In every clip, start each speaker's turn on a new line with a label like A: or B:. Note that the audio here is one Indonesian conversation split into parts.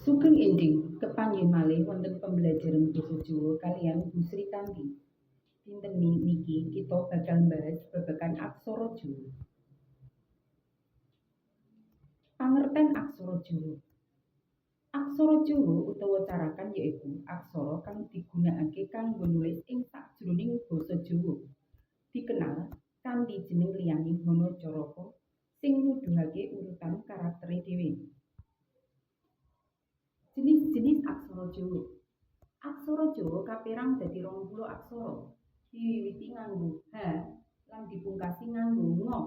A: Sugeng Ending kepanggih malih wonten pembelajaran basa Jawa kaliyan Bu Sri Tanti. Dinten niki kita bakal mbahas babagan aksara Jawa. Pangerten aksara Jawa. Aksara Jawa utawa carakan yaiku aksara kang digunakake kanggo nulis ing sajroning basa Jawa. Dikenal kanthi jeneng liyane Hanacaraka sing nuduhake urutan karaktere dhewe. Jenis-jenis aksara Jawa. Aksara Jawa kapérang dadi 20 aksara. Diwiwiti nganggo H lan dipungkasi nganggo Ngo.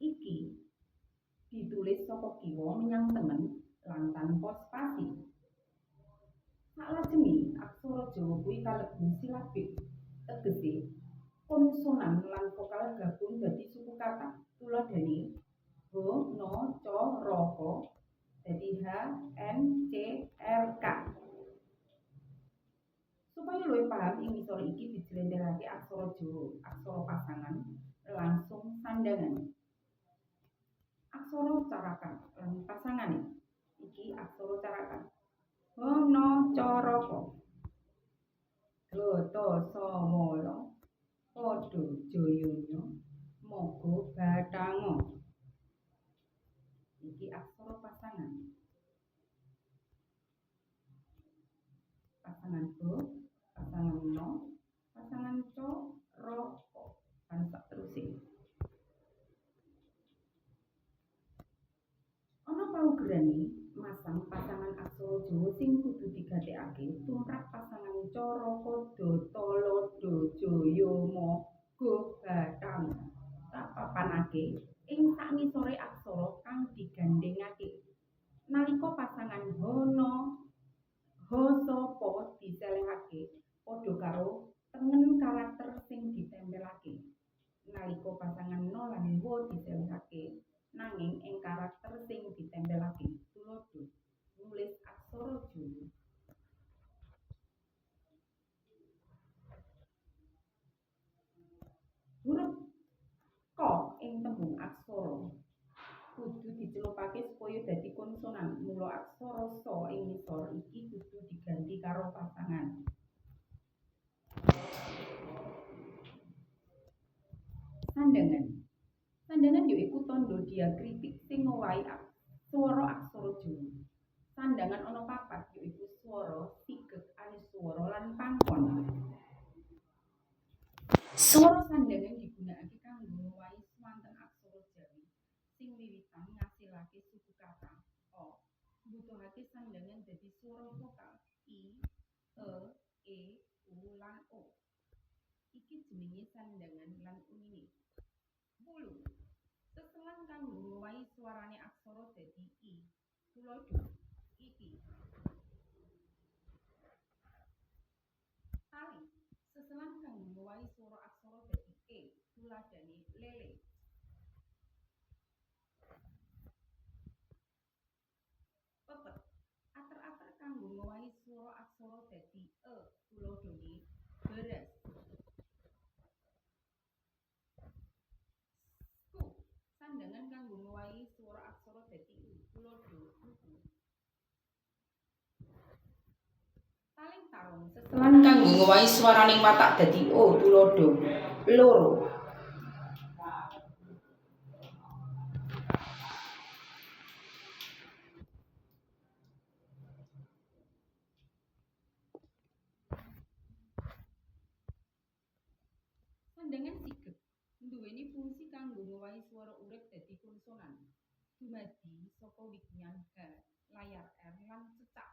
A: Iki ditulis saka kiwa menyang tengen lan tanpa spasi. Saklajenge aksara Jawa kuwi kalebu silabik. Tegese konsonan lan vokal gabung dadi suku kata. Tuladhane Ho, No, Jadi H, N, C, R, K. Supaya luwih paham ing ngisor iki dijlentrehake aksara Jawa, aksara pasangan, langsung sandangan. Aksara carakan lan pasangan iki aksara carakan. Hono caraka. Gata samala. Padha jayanya. Moga bathanga. Pasangan do, pasangan no, pasangan co, ro, ko. Dan saterusé. Ana paugerane masang pasangan aksara Jawa sing kudu digatekake tumrap pasangan cara kodo tolo do jaya mo go batang tak papanake ing sakngisore aksara kang digandhengake. Nalika pasangan hono ho sapa diselehake padha karo tengen karakter sing ditempelake. Nalika pasangan no lan wo diselehake nanging ing karakter sing ditempelake. Tulodo nulis aksara Jawa. Huruf ko ing tembung aksara kudu dicelupake supaya dadi konsonan. Mula aksara sa ing ngisor iki kudu diganti karo pasangan. Sandangan. Sandangan yaiku tandha diakritik sing ngowahi swara aksara Jawa. Sandangan ana papat yaiku swara, sigek, aniswara lan pangkon. Swara sandangan digunakake kanggo ngowahi swanten aksara Jawi sing wiwitan ngasilake suku kata O. Mbutuhake sandangan dadi swara vokal I, E, E, U lan O. Iki jenenge sandangan lan unine. Wulu. Seselan kanggo ngowahi swarane aksara dadi I. Tuladha iki. Tali. Seselan kanggo ngowahi swara aksara dadi E. Tuladhane lele. Pepet. Ater-ater kanggo ngowahi swara aksara dadi E. Tuladhane beras. Taling tarung. Seselan kanggo ngowahi swaraning watak dadi O. Tuladha loro. Sandangan sigek nduwèni fungsi kanggo ngowahi swara urip dadi konsonan. Dumadi saka wigyan H, layar R lan cecak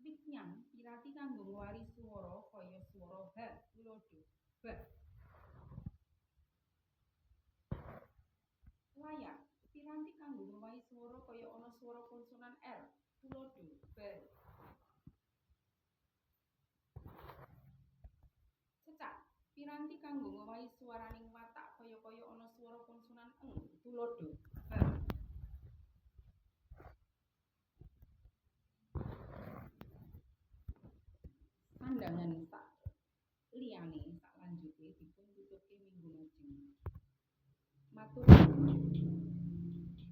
A: eng. Wigyan piranti kanggo ngowahi swara kaya swara H, tuladha ba. Layar piranti kanggo ngowahi swara kaya ana swara konsonan R, tuladha bar. Cecak piranti kanggo ngowahi swaraning watak kaya-kaya ana swara konsonan eng tuladha liyane sak lanjute dipun tutupke minggu lajeng. Matur